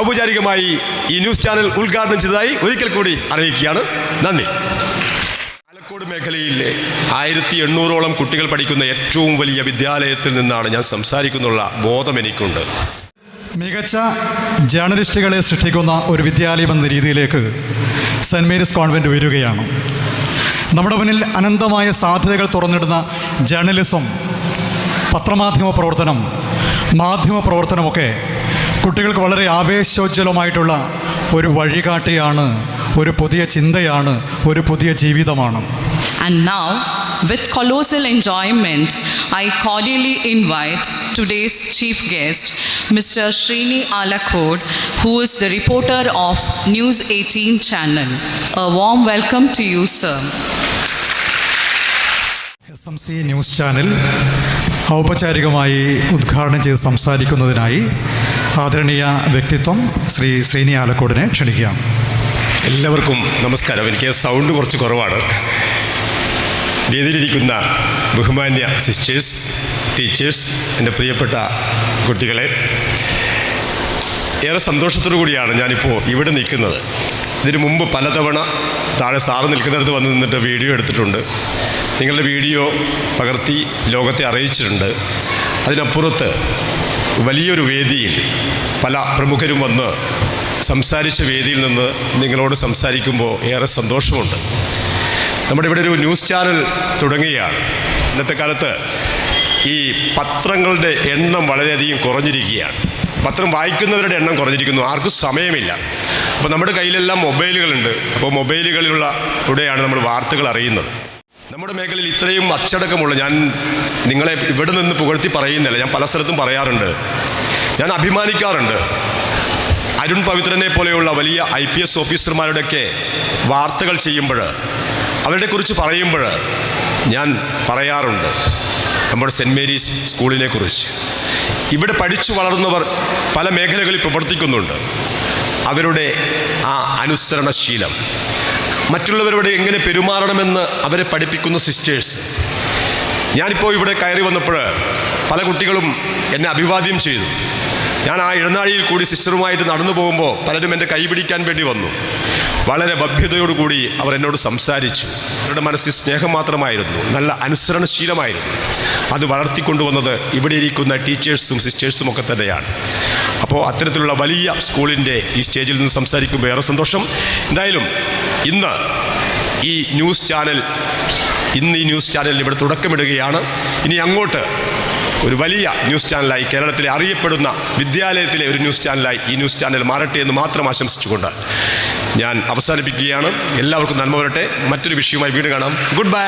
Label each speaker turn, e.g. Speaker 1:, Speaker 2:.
Speaker 1: ഔപചാരികമായി ഈ news channel ഉദ്ഘാടനം ചെയ്തതായി ഒരിക്കൽ കൂടി അറിയിക്കുകയാണ്. നന്ദി. പാലക്കോട് മേഖലയിലെ ആയിരത്തി എണ്ണൂറോളം കുട്ടികൾ പഠിക്കുന്ന ഏറ്റവും വലിയ വിദ്യാലയത്തിൽ നിന്നാണ് ഞാൻ സംസാരിക്കുന്നുള്ള ബോധം എനിക്കുണ്ട്.
Speaker 2: മികച്ച ജേർണലിസ്റ്റുകളെ സൃഷ്ടിക്കുന്ന ഒരു വിദ്യാലയം എന്ന രീതിയിലേക്ക് സെന്റ് മേരീസ് കോൺവെന്റ് ഉയരുകയാണ്. നമ്മുടെ മുന്നിൽ അനന്തമായ സാധ്യതകൾ തുറന്നിടുന്ന ജേർണലിസം പത്രമാധ്യമ പ്രവർത്തനം മാധ്യമ പ്രവർത്തനമൊക്കെ കുട്ടികൾക്ക് വളരെ ആവേശോജ്വലമായിട്ടുള്ള ഒരു വഴികാട്ടിയാണ് ഒരു പുതിയ ചിന്തയാണ് ഒരു പുതിയ ജീവിതമാണ്
Speaker 3: And now, with colossal enjoyment, I cordially invite today's chief guest, Mr. Srini Alakhod, who is the reporter of News 18 channel. A warm welcome to you, sir.
Speaker 2: S M C news channel ഔപചാരികമായി ഉദ്ഘാടനം ചെയ്ത് സംസാരിക്കുന്നതിനായി ആദരണീയ വ്യക്തിത്വം ശ്രീ ശ്രീനി ആലക്കോടിനെ ക്ഷണിക്കുക
Speaker 1: എല്ലാവർക്കും നമസ്കാരം. എനിക്ക് sound കുറച്ച് കുറവാണ്. വേദിയിലിരിക്കുന്ന ബഹുമാന്യ സിസ്റ്റേഴ്സ് ടീച്ചേഴ്സ് എന്റെ പ്രിയപ്പെട്ട കുട്ടികളെ ഏറെ സന്തോഷത്തോടു കൂടിയാണ് ഞാനിപ്പോൾ ഇവിടെ നിൽക്കുന്നത്. ഇതിനു മുമ്പ് പലതവണ താഴെ സാറ് നിൽക്കുന്നിടത്ത് വന്ന് നിന്നിട്ട് വീഡിയോ എടുത്തിട്ടുണ്ട്. നിങ്ങളുടെ വീഡിയോ പകർത്തി ലോകത്തെ അറിയിച്ചിട്ടുണ്ട്. അതിനപ്പുറത്ത് വലിയൊരു വേദിയിൽ പല പ്രമുഖരും വന്ന് സംസാരിച്ച വേദിയിൽ നിന്ന് നിങ്ങളോട് സംസാരിക്കുമ്പോൾ ഏറെ സന്തോഷമുണ്ട്. നമ്മുടെ ഇവിടെ ഒരു ന്യൂസ് ചാനൽ തുടങ്ങുകയാണ്. ഇന്നത്തെ കാലത്ത് ഈ പത്രങ്ങളുടെ എണ്ണം വളരെയധികം കുറഞ്ഞിരിക്കുകയാണ്. പത്രം വായിക്കുന്നവരുടെ എണ്ണം കുറഞ്ഞിരിക്കുന്നു. ആർക്കും സമയമില്ല. അപ്പോൾ നമ്മുടെ കയ്യിലെല്ലാം മൊബൈലുകളുണ്ട്. അപ്പോൾ മൊബൈലുകളിലുള്ള കൂടെയാണ് നമ്മൾ വാർത്തകൾ അറിയുന്നത്. നമ്മുടെ മേഖലയിൽ ഇത്രയും അച്ചടക്കമുള്ള ഞാൻ നിങ്ങളെ ഇവിടെ നിന്ന് പുകഴ്ത്തി പറയുന്നില്ല. ഞാൻ പല സ്ഥലത്തും പറയാറുണ്ട്. ഞാൻ അഭിമാനിക്കാറുണ്ട്. അരുൺ പവിത്രനെ പോലെയുള്ള വലിയ ഐ പി എസ് ഓഫീസർമാരുടെയൊക്കെ വാർത്തകൾ ചെയ്യുമ്പോൾ അവരുടെ കുറിച്ച് പറയുമ്പോൾ ഞാൻ പറയാറുണ്ട്. നമ്മുടെ സെന്റ് മേരീസ് സ്കൂളിനെ കുറിച്ച്. ഇവിടെ പഠിച്ചു വളർന്നവർ പല മേഖലകളിൽ പ്രവർത്തിക്കുന്നുണ്ട്. അവരുടെ ആ അനുസരണശീലം മറ്റുള്ളവരോട് എങ്ങനെ പെരുമാറണമെന്ന് അവരെ പഠിപ്പിക്കുന്ന സിസ്റ്റേഴ്സ് ഞാനിപ്പോൾ ഇവിടെ കയറി വന്നപ്പോൾ പല കുട്ടികളും എന്നെ അഭിവാദ്യം ചെയ്തു. ഞാൻ ആ ഇടനാഴിയിൽ കൂടി സിസ്റ്ററുമായിട്ട് നടന്നു പോകുമ്പോൾ പലരും എന്റെ കൈ പിടിക്കാൻ വേണ്ടി വന്നു. വളരെ ഭവ്യതയോടുകൂടി അവർ എന്നോട് സംസാരിച്ചു. അവരുടെ മനസ്സിൽ സ്നേഹം മാത്രമായിരുന്നു. നല്ല അനുസരണശീലമായിരുന്നു. അത് വളർത്തിക്കൊണ്ടുവന്നത് ഇവിടെ ഇരിക്കുന്ന ടീച്ചേഴ്സും സിസ്റ്റേഴ്സും ഒക്കെ തന്നെയാണ്. അപ്പോൾ അത്തരത്തിലുള്ള വലിയ സ്കൂളിന്റെ ഈ സ്റ്റേജിൽ നിന്ന് സംസാരിക്കുമ്പോൾ ഏറെ സന്തോഷം. എന്തായാലും ഇന്ന് ഈ ന്യൂസ് ചാനൽ ഇന്ന് ഈ ന്യൂസ് ചാനൽ ഇവിടെ തുടക്കമിടുകയാണ്. ഇനി അങ്ങോട്ട് ഒരു വലിയ ന്യൂസ് ചാനലായി കേരളത്തിലെ അറിയപ്പെടുന്ന വിദ്യാലയത്തിലെ ഒരു ന്യൂസ് ചാനലായി ഈ ന്യൂസ് ചാനൽ മാറട്ടെ എന്ന് മാത്രം ആശംസിച്ചുകൊണ്ട് ഞാൻ അവസാനിപ്പിക്കുകയാണ്. എല്ലാവർക്കും നന്മ വരട്ടെ. മറ്റൊരു വിഷയവുമായി വീണ്ടും കാണാം. Good bye